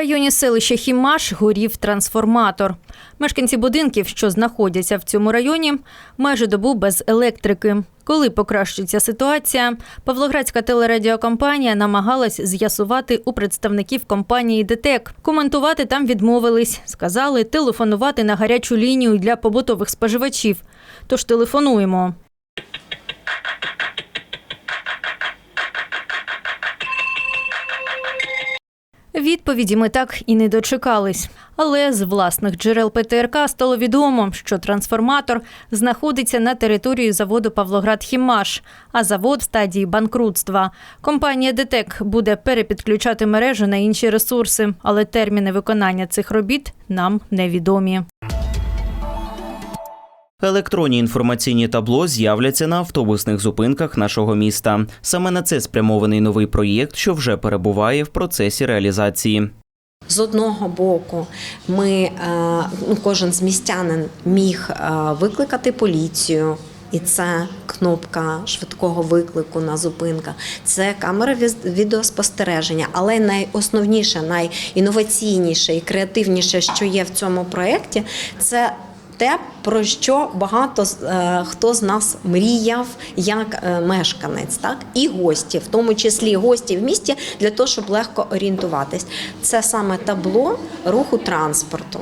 районі селища Хімаш горів трансформатор. Мешканці будинків, що знаходяться в цьому районі, майже добу без електрики. Коли покращиться ситуація, Павлоградська телерадіокомпанія намагалась з'ясувати у представників компанії ДТЕК. Коментувати там відмовились. Сказали телефонувати на гарячу лінію для побутових споживачів. Тож телефонуємо. Відповіді ми так і не дочекались. Але з власних джерел ПТРК стало відомо, що трансформатор знаходиться на території заводу Павлоград Хімаш, а завод в стадії банкрутства. Компанія ДТЕК буде перепідключати мережу на інші ресурси, але терміни виконання цих робіт нам невідомі. Електронні інформаційні табло з'являться на автобусних зупинках нашого міста. Саме на це спрямований новий проєкт, що вже перебуває в процесі реалізації. З одного боку, ми е, ну, кожен з містянин міг е, викликати поліцію. І це кнопка швидкого виклику на зупинках, це камера відеоспостереження. Але найосновніше, найінноваційніше і креативніше, що є в цьому проєкті, це те, про що багато е, хто з нас мріяв як е, мешканець, так і гості, в тому числі гості в місті, для того, щоб легко орієнтуватись. Це саме табло руху транспорту.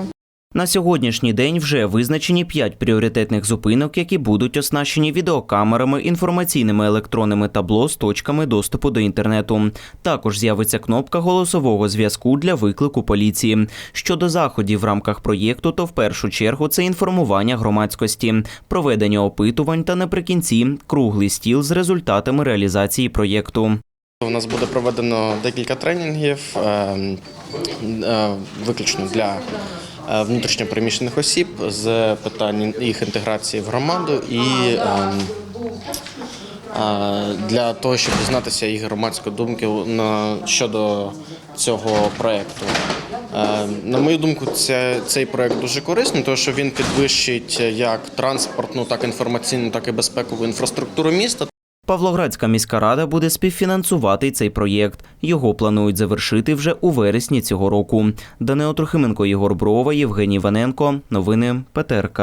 На сьогоднішній день вже визначені п'ять пріоритетних зупинок, які будуть оснащені відеокамерами, інформаційними електронними табло з точками доступу до інтернету. Також з'явиться кнопка голосового зв'язку для виклику поліції. Щодо заходів в рамках проєкту, то в першу чергу це інформування громадськості, проведення опитувань та наприкінці круглий стіл з результатами реалізації проєкту. У нас буде проведено декілька тренінгів е, е, виключно для внутрішньопереміщених осіб з питань їх інтеграції в громаду і е, е, для того, щоб дізнатися їх громадської думки щодо цього проєкту. Е, На мою думку, це, цей проєкт дуже корисний, тому що він підвищить як транспортну, так і інформаційну, так і безпекову інфраструктуру міста. Павлоградська міська рада буде співфінансувати цей проєкт. Його планують завершити вже у вересні цього року. Данило Трохименко, Єгор Брова, Євгеній Іваненко. Новини ПТРК.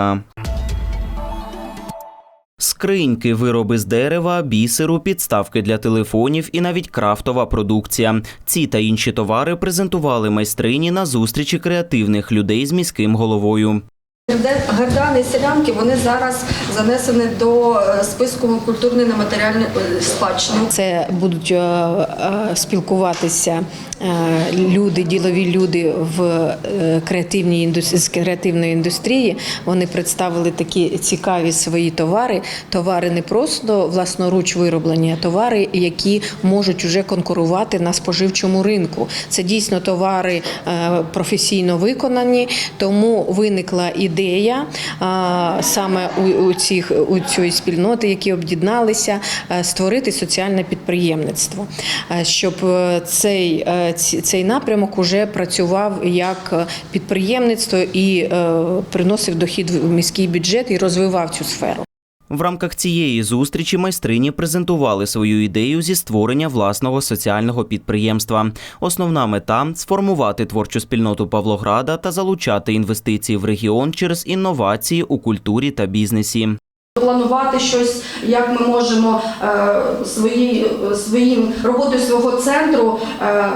Скриньки, вироби з дерева, бісеру, підставки для телефонів і навіть крафтова продукція. Ці та інші товари презентували майстрині на зустрічі креативних людей з міським головою. Гердани селянки вони зараз занесені до е, списку культурної нематеріальної е, спадщини. Це будуть е, спілкуватися люди, ділові люди в креативній індустрії креативної індустрії. Вони представили такі цікаві свої товари. Товари не просто власноруч вироблені, а товари, які можуть вже конкурувати на споживчому ринку. Це дійсно товари професійно виконані, тому виникла ідея а, саме у, цих у цієї спільноти, які об'єдналися, е, створити соціальне підприємництво, Е, щоб е, цей, цей напрямок уже працював як підприємництво і приносив дохід в міський бюджет і розвивав цю сферу. В рамках цієї зустрічі майстрині презентували свою ідею зі створення власного соціального підприємства. Основна мета сформувати творчу спільноту Павлограда та залучати інвестиції в регіон через інновації у культурі та бізнесі. Планувати щось, як ми можемо е, свої, своїм роботою свого центру е,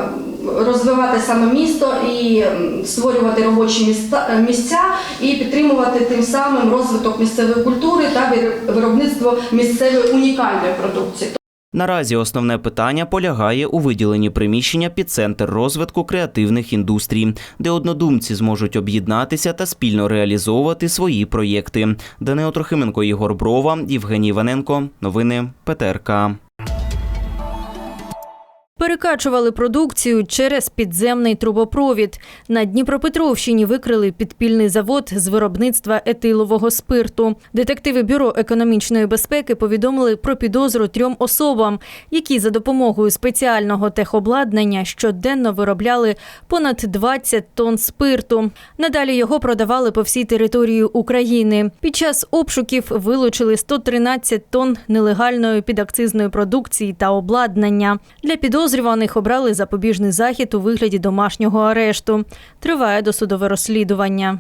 розвивати саме місто і створювати робочі місця, місця і підтримувати тим самим розвиток місцевої культури та виробництво місцевої унікальної продукції. Наразі основне питання полягає у виділенні приміщення під центр розвитку креативних індустрій, де однодумці зможуть об'єднатися та спільно реалізовувати свої проєкти. Данило Трохименко, Ігор Брова, Євгеній Ваненко, Новини ПТРК. Перекачували продукцію через підземний трубопровід. На Дніпропетровщині викрили підпільний завод з виробництва етилового спирту. Детективи Бюро економічної безпеки повідомили про підозру трьом особам, які за допомогою спеціального техобладнання щоденно виробляли понад 20 тонн спирту. Надалі його продавали по всій території України. Під час обшуків вилучили 113 тонн нелегальної підакцизної продукції та обладнання. Для підозри Підозрюваних обрали запобіжний захід у вигляді домашнього арешту. Триває досудове розслідування.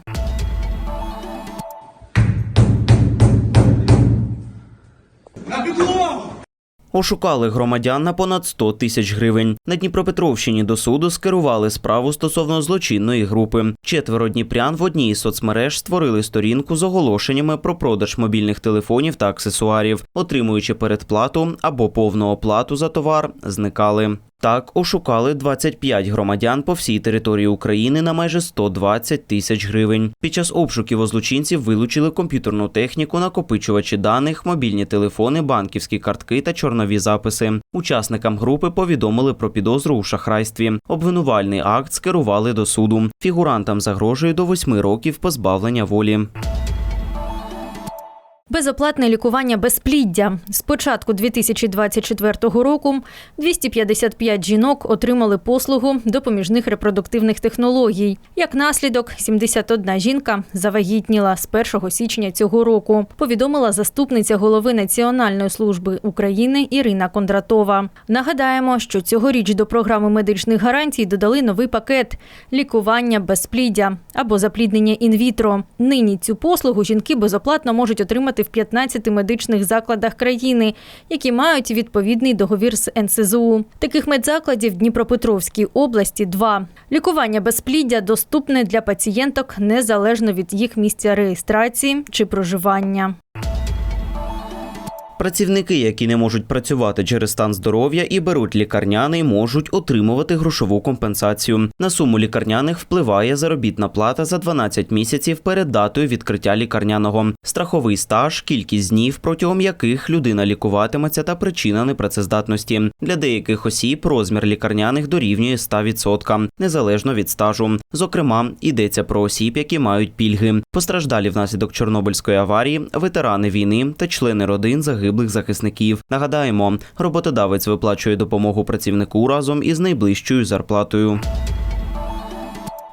Ошукали громадян на понад 100 тисяч гривень. На Дніпропетровщині до суду скерували справу стосовно злочинної групи. Четверо дніпрян в одній із соцмереж створили сторінку з оголошеннями про продаж мобільних телефонів та аксесуарів, отримуючи передплату або повну оплату за товар, зникали. Так ошукали 25 громадян по всій території України на майже 120 тисяч гривень. Під час обшуків у вилучили комп'ютерну техніку, накопичувачі даних, мобільні телефони, банківські картки та чорнові записи. Учасникам групи повідомили про підозру у шахрайстві. Обвинувальний акт скерували до суду. Фігурантам загрожує до 8 років позбавлення волі. Безоплатне лікування безпліддя. З початку 2024 року 255 жінок отримали послугу допоміжних репродуктивних технологій. Як наслідок, 71 жінка завагітніла з 1 січня цього року, повідомила заступниця голови Національної служби України Ірина Кондратова. Нагадаємо, що цьогоріч до програми медичних гарантій додали новий пакет лікування безпліддя або запліднення інвітро. Нині цю послугу жінки безоплатно можуть отримати в 15 медичних закладах країни, які мають відповідний договір з НСЗУ. Таких медзакладів в Дніпропетровській області два. Лікування безпліддя доступне для пацієнток незалежно від їх місця реєстрації чи проживання. Працівники, які не можуть працювати через стан здоров'я і беруть лікарняний, можуть отримувати грошову компенсацію. На суму лікарняних впливає заробітна плата за 12 місяців перед датою відкриття лікарняного, страховий стаж, кількість днів, протягом яких людина лікуватиметься та причина непрацездатності. Для деяких осіб розмір лікарняних дорівнює 100%, незалежно від стажу. Зокрема, йдеться про осіб, які мають пільги, постраждалі внаслідок Чорнобильської аварії, ветерани війни та члени родин загиблих захисників. Нагадаємо, роботодавець виплачує допомогу працівнику разом із найближчою зарплатою.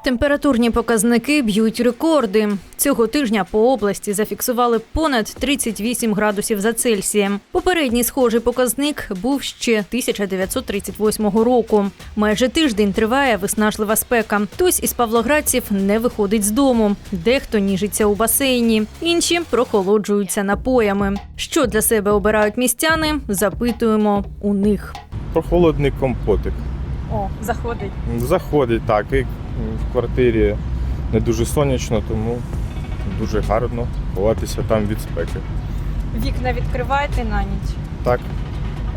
Температурні показники б'ють рекорди. Цього тижня по області зафіксували понад 38 градусів за Цельсієм. Попередній схожий показник був ще 1938 року. Майже тиждень триває виснажлива спека. Хтось із павлоградців не виходить з дому, дехто ніжиться у басейні, інші прохолоджуються напоями. Що для себе обирають містяни? Запитуємо у них. Прохолодний компотик. О, заходить. Заходить так, і в квартирі не дуже сонячно, тому дуже гарно ховатися там від спеки. Вікна відкриваєте на ніч. Так,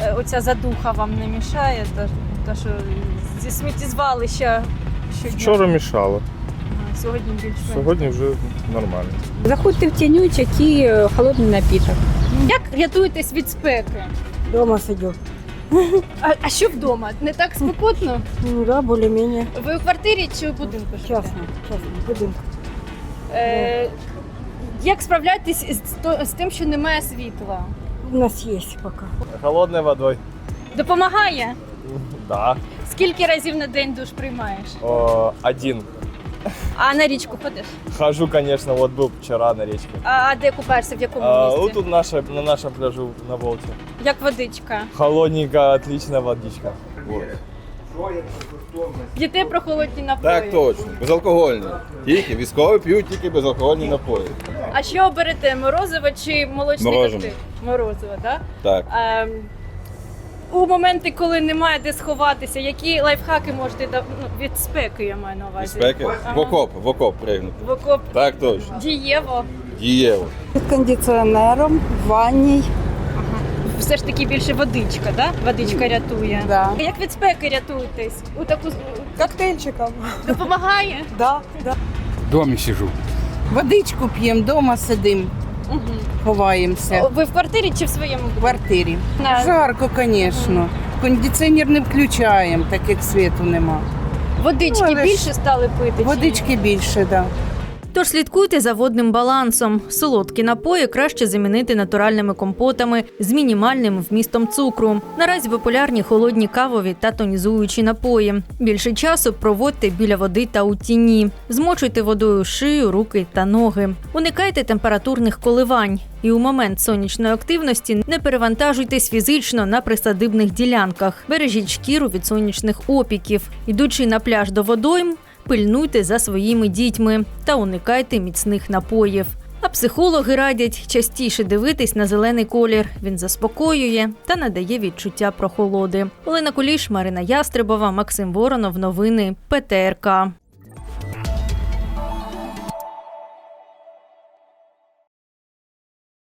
Е, Оця задуха вам не мішає, та, та що зі сміттєзвалища щодня. вчора мішало, Сьогодні більш сьогодні вже нормально. Заходьте в тянючок і е, холодний напіток. Як рятуєтесь від спеки? Дома сидю. А, а що вдома? Не так спекотно? Ну да, более-менее. Ви у квартирі чи у будинку живете? Частно, частно, будинку. Е, як справляєтесь з, то- з тим, що немає світла? У нас есть пока. Холодною водою. Допомагає? Да. Скільки разів на день душ приймаєш? О, один. А на річку ходиш? Хожу, звісно, от був вчора на річці. А, а де купаєшся, в якому А, місці? тут наша, на нашому пляжу на Волті. Як водичка? Холодненька, отлична водичка. П'єте прохолодні напої? Так точно, безалкогольні. Тільки військові п'ють тільки безалкогольні напої. А що оберете? Морозиво чи молочний Морожене. коктейль? Морозиво, так? Так. Ем, у моменти, коли немає де сховатися, які лайфхаки можете да- ну, від спеки, я маю на увазі? Безпеки. Ага. В окоп, в окоп пригнути. В окоп Так точно. дієво. Дієво. Під кондиціонером, в ванній. Все ж таки більше водичка, да? Водичка рятує. Да. Як від спеки рятуєтесь? У таку Коктейльчиком. допомагає? Да, да. Домі сижу. Водичку п'ємо, вдома сидимо, Угу. ховаємося. Ви в квартирі чи в своєму В квартирі. Да. Жарко, звісно. Кондиціонер не включаємо, так як світу нема. Водички Ну, але ж більше стали пити? чи ні? Водички більше, так. Да. Тож слідкуйте за водним балансом. Солодкі напої краще замінити натуральними компотами з мінімальним вмістом цукру. Наразі популярні холодні кавові та тонізуючі напої. Більше часу проводьте біля води та у тіні. Змочуйте водою шию, руки та ноги. Уникайте температурних коливань. І у момент сонячної активності не перевантажуйтесь фізично на присадибних ділянках. Бережіть шкіру від сонячних опіків. Ідучи на пляж до водойм, пильнуйте за своїми дітьми та уникайте міцних напоїв. А психологи радять частіше дивитись на зелений колір. Він заспокоює та надає відчуття прохолоди. Олена Куліш, Марина Ястребова, Максим Воронов. Новини ПТРК.